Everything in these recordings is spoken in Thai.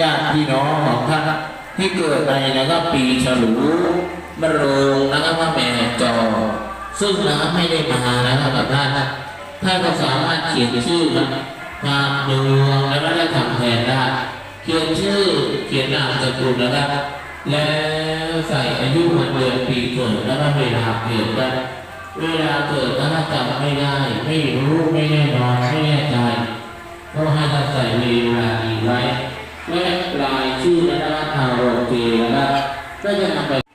ญาติพี่น้องของท่านที่เกิดในนะครับปีฉลูมะโรงนะครับว่าแม่จอ ซึ่งนะครับไม่ได้มานะครับกับท่านท่านก็สามารถเขียนชื่อมันมดวงแล้วก็ได้ทำแทนได้เขียนชื่อเขียนนามสกุลนะครับ แล้วใส่อายุวันเดือนปีเกิดแล้วก็เวลาเกิดกันเวลาเกิดถ้าจำไม่ได้ ไม่รู้ไม่แน่นอนไม่แน่ใจ ก็ให้ตั้งใส่เวลาดีไว้และลายชื่อนะครับทางโรงเรียนนะครับก็จะนำไป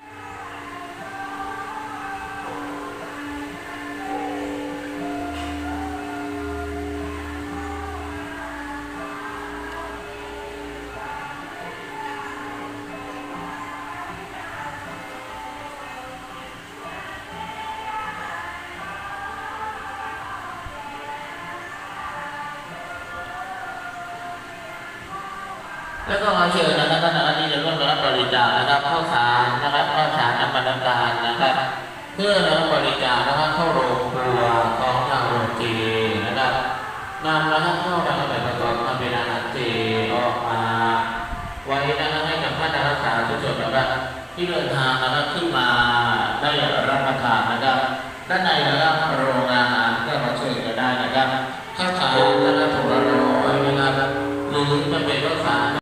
แล้วก็เชิญนะครับท่านอาจารย์จะร่วมรับบริจาคนะครับข้าวสารนะครับข้าวสารน้ำมันน้ำตาลนะครับ เพื่อรับบริจาคนะครับเข้าโรงครัวของทางโรงเจนะครับนำนะครับเข้าไปแบบประกอบทำเป็นอาหารเจออกมา ไว้นะครับให้กับท่านนักศึกษาทุกส่วนนะครับที่เดินทางนะครับขึ้นมาได้รับประทานนะครับด้านในนะครับโรงอาหารก็มาช่วยกันได้นะครับข้าวสารนะครับผลไม้นะครับหรือจะเป็นข้าวสาร